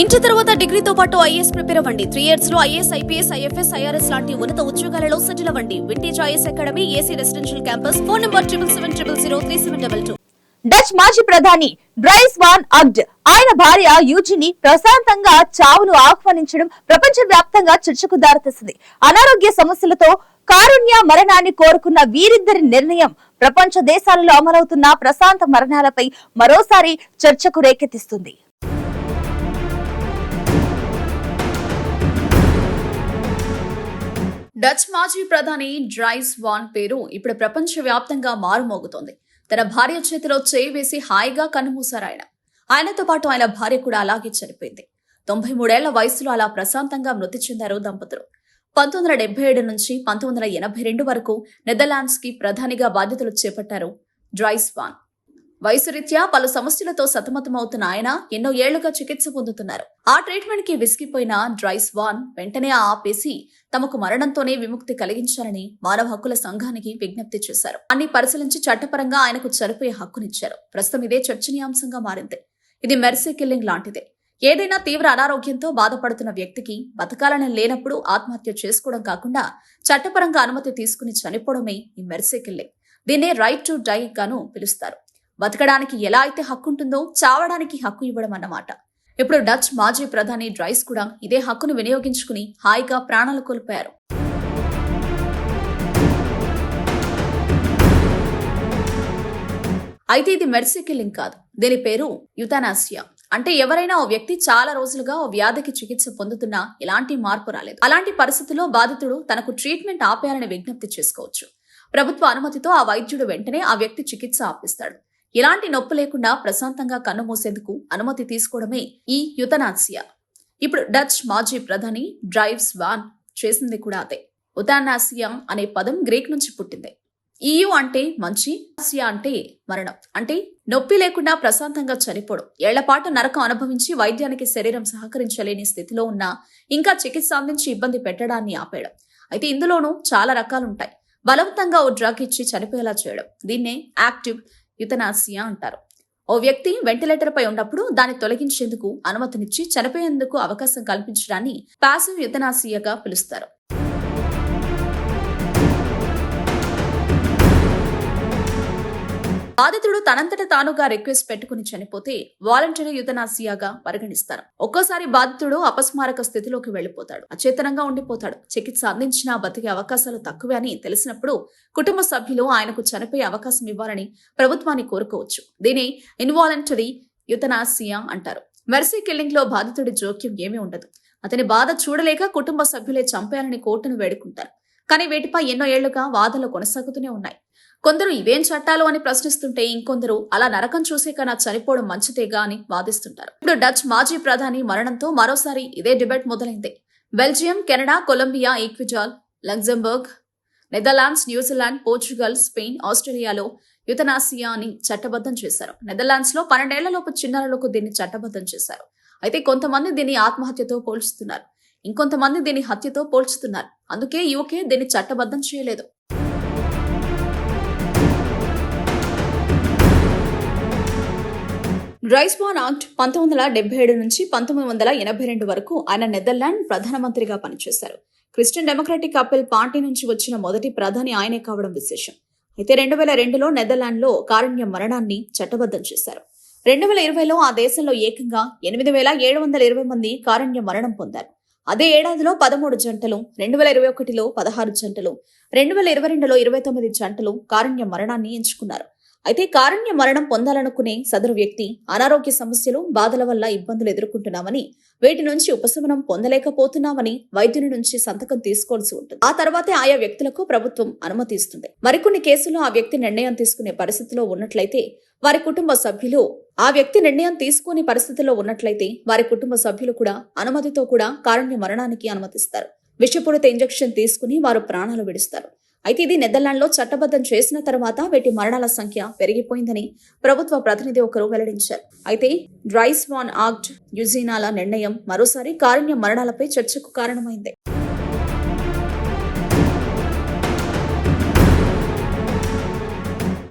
Inter తర్వాత డిగ్రీతో పాటు ఐఏఎస్ ప్రిపేర్ అవ్వండి. త్రీ ఇయర్స్లో ఐఏఎస్ ఐపీఎస్ ఐఎఫ్ఎస్ ఐఆర్ఎస్ లాంటి ఉన్నత ఉద్యోగాలలో సెటిల్ అవ్వండి. Vintage IS academy AC residential campus. Phone number triple seven triple zero three seven double two Dutch మాజీ ప్రధాని డ్రైస్ వాన్ అగ్డ్. ఆయన భార్య యూజిని ప్రశాంతంగా చావును ఆహ్వానించడం ప్రపంచ వ్యాప్తంగా చర్చకు దారితీసింది. అనారోగ్య సమస్యలతో కారుణ్య మరణాన్ని కోరుకున్న వీరిద్దరి నిర్ణయం ప్రపంచ దేశాలలో అమలవుతున్న ప్రశాంత మరణాలపై మరోసారి చర్చకు రేకెత్తిస్తుంది. డచ్ మాజీ ప్రధాని డ్రైస్ వాన్ పేరు ఇప్పుడు ప్రపంచవ్యాప్తంగా మారుమోగుతోంది. తన భార్య చేతిలో చేయి వేసి హాయిగా కన్నుమూశారు ఆయన. ఆయనతో పాటు ఆయన భార్య కూడా అలాగే చనిపోయింది. తొంభై మూడేళ్ళ వయసులో అలా ప్రశాంతంగా మృతి చెందారు దంపతులు. పంతొమ్మిది వందల డెబ్బై ఏడు నుంచి పంతొమ్మిది వందల ఎనభై రెండు వరకు నెదర్లాండ్స్కి ప్రధానిగా బాధ్యతలు చేపట్టారు డ్రైస్ వాన్. వయసురీత్యా పలు సమస్యలతో సతమతమవుతున్న ఆయన ఎన్నో ఏళ్ళుగా చికిత్స పొందుతున్నారు. ఆ ట్రీట్మెంట్కి విసిగిపోయిన డ్రైస్ వాన్ వెంటనే ఆపేసి తమకు మరణంతోనే విముక్తి కలిగించాలని మానవ హక్కుల సంఘానికి విజ్ఞప్తి చేశారు. అన్ని పరిశీలించి చట్టపరంగా ఆయనకు చనిపోయే హక్కునిచ్చారు. ప్రస్తుతం ఇదే చర్చనీయాంశంగా మారింది. ఇది మెర్సీ కిల్లింగ్ లాంటిదే. ఏదైనా తీవ్ర అనారోగ్యంతో బాధపడుతున్న వ్యక్తికి బతకాలని లేనప్పుడు ఆత్మహత్య చేసుకోవడం కాకుండా చట్టపరంగా అనుమతి తీసుకుని చనిపోవడమే ఈ మెర్సీ కిల్లింగ్. దీన్నే రైట్ టు డై గాను పిలుస్తారు. బతకడానికి ఎలా అయితే హక్కు ఉంటుందో చావడానికి హక్కు ఇవ్వడం అన్నమాట. ఇప్పుడు డచ్ మాజీ ప్రధాని డ్రైస్ కూడా ఇదే హక్కును వినియోగించుకుని హాయిగా ప్రాణాలు కోల్పోయారు. అయితే ఇది మెర్సీ కిల్లింగ్ కాదు. దీని పేరు యుతానాసియా అంటే ఎవరైనా ఓ వ్యక్తి చాలా రోజులుగా ఓ వ్యాధికి చికిత్స పొందుతున్నా ఎలాంటి మార్పు రాలేదు. అలాంటి పరిస్థితుల్లో బాధితుడు తనకు ట్రీట్మెంట్ ఆపేయాలని విజ్ఞప్తి చేసుకోవచ్చు. ప్రభుత్వ అనుమతితో ఆ వైద్యుడు వెంటనే ఆ వ్యక్తి చికిత్స ఆపిస్తాడు. ఎలాంటి నొప్పి లేకుండా ప్రశాంతంగా కన్ను మూసేందుకు అనుమతి తీసుకోవడమే ఈ యుతనాసియా ఇప్పుడు డచ్ మాజీ ప్రధాని డ్రైవ్స్ వాన్ చేసింది కూడా అదే. ఉతానాసియా అనే పదం గ్రీక్ నుంచి పుట్టింది. ఈయు అంటే మంచి ఆసియా అంటే మరణం. అంటే నొప్పి లేకుండా ప్రశాంతంగా చనిపోవడం. ఏళ్ళపాటు నరకం అనుభవించి వైద్యానికి శరీరం సహకరించలేని స్థితిలో ఉన్న ఇంకా చికిత్స అందించి ఇబ్బంది పెట్టడాన్ని ఆపేయడం. అయితే ఇందులోనూ చాలా రకాలుంటాయి. బలవంతంగా ఓ డ్రగ్ ఇచ్చి చనిపోయేలా చేయడం. దీన్నే యాక్టివ్ యుతనాసియా అంటారు. ఓ వ్యక్తి వెంటిలేటర్ పై ఉన్నప్పుడు దాన్ని తొలగించేందుకు అనుమతినిచ్చి చనిపోయేందుకు అవకాశం కల్పించడాన్ని పాసివ్ యుతనాసియాగా పిలుస్తారు. బాధితుడు తనంతట తానుగా రిక్వెస్ట్ పెట్టుకుని చనిపోతే వాలంటరీ యుధనాసియాగా పరిగణిస్తారు. ఒక్కోసారి బాధితుడు అపస్మారక స్థితిలోకి వెళ్ళిపోతాడు అచేతనంగా ఉండిపోతాడు. చికిత్స అందించినా బతికే అవకాశాలు తక్కువే అని తెలిసినప్పుడు కుటుంబ సభ్యులు ఆయనకు చనిపోయే అవకాశం ఇవ్వాలని ప్రభుత్వాన్ని కోరుకోవచ్చు. దీని ఇన్వాలంటరీ యుతనాసియా అంటారు. మెర్సీ కిల్లింగ్లో బాధితుడి జోక్యం ఏమీ ఉండదు. అతని బాధ చూడలేక కుటుంబ సభ్యులే చంపేయాలని కోర్టును వేడుకుంటారు. కానీ వీటిపై ఎన్నో ఏళ్ళుగా వాదనలు కొనసాగుతూనే ఉన్నాయి. కొందరు ఇవేం చట్టాలు అని ప్రశ్నిస్తుంటే ఇంకొందరు అలా నరకం చూసే కన్నా చనిపోవడం మంచిదేగా అని వాదిస్తుంటారు. ఇప్పుడు డచ్ మాజీ ప్రధాని మరణంతో మరోసారి ఇదే డిబేట్ మొదలైంది. Belgium Canada Colombia ఈక్విజాల్ Luxembourg Netherlands New Zealand Portugal Spain ఆస్ట్రేలియాలో యుతనాసియాని చట్టబద్ధం చేశారు. నెదర్లాండ్స్లో పన్నెండేళ్ళలోపు చిన్నారులకు దీన్ని చట్టబద్ధం చేశారు. అయితే కొంతమంది దీన్ని ఆత్మహత్యతో పోల్చుతున్నారు. ఇంకొంతమంది దీన్ని హత్యతో పోల్చుతున్నారు. అందుకే యూకే దీన్ని చట్టబద్ధం చేయలేదు. డ్రైస్వాన్ ఆక్ట్ పంతొమ్మిది వందల డెబ్బై ఏడు నుంచి పంతొమ్మిది వందల ఎనభై రెండు వరకు ఆయన నెదర్లాండ్ ప్రధానమంత్రిగా పనిచేశారు. క్రిస్టియన్ డెమోక్రటిక్ కపిల్ పార్టీ నుంచి వచ్చిన మొదటి ప్రధాని ఆయనే కావడం విశేషం. అయితే రెండు వేల రెండులో నెదర్లాండ్లో కారుణ్య మరణాన్ని చట్టబద్ధం చేశారు. రెండు వేల ఇరవైలో ఆ దేశంలో ఏకంగా ఎనిమిది వేల ఏడు వందల ఇరవై మంది కారుణ్య మరణం పొందారు. అదే ఏడాదిలో పదమూడు జంటలు రెండు వేల ఇరవై ఒకటిలో పదహారు జంటలు రెండు వేల ఇరవై రెండులో ఇరవై తొమ్మిది జంటలు కారుణ్య మరణాన్ని ఎంచుకున్నారు. అయితే కారుణ్య మరణం పొందాలనుకునే సదరు వ్యక్తి అనారోగ్య సమస్యలు బాధల వల్ల ఇబ్బందులు ఎదుర్కొంటున్నామని వీటి నుంచి ఉపశమనం పొందలేకపోతున్నామని వైద్యుని నుంచి సంతకం తీసుకోవాల్సి ఉంటుంది. ఆ తర్వాతే ఆయా వ్యక్తులకు ప్రభుత్వం అనుమతి ఇస్తుంది. మరికొన్ని కేసుల్లో ఆ వ్యక్తి నిర్ణయం తీసుకునే పరిస్థితిలో ఉన్నట్లయితే వారి కుటుంబ సభ్యులు ఆ వ్యక్తి నిర్ణయం తీసుకునే పరిస్థితిలో ఉన్నట్లయితే వారి కుటుంబ సభ్యులు కూడా అనుమతితో కూడా కారుణ్య మరణానికి అనుమతిస్తారు. విషపూరిత ఇంజెక్షన్ తీసుకుని వారు ప్రాణాలు విడుస్తారు. అయితే ఇది నెదర్లాండ్లో చట్టబద్ధం చేసిన తర్వాత వీటి మరణాల సంఖ్య పెరిగిపోయిందని ప్రభుత్వ ప్రతినిధి ఒకరు వెల్లడించారు. అయితే డ్రైస్ వాన్ ఆక్ట్ యుజీనాల నిర్ణయం మరోసారి కారుణ్య మరణాలపై చర్చకు కారణమైంది.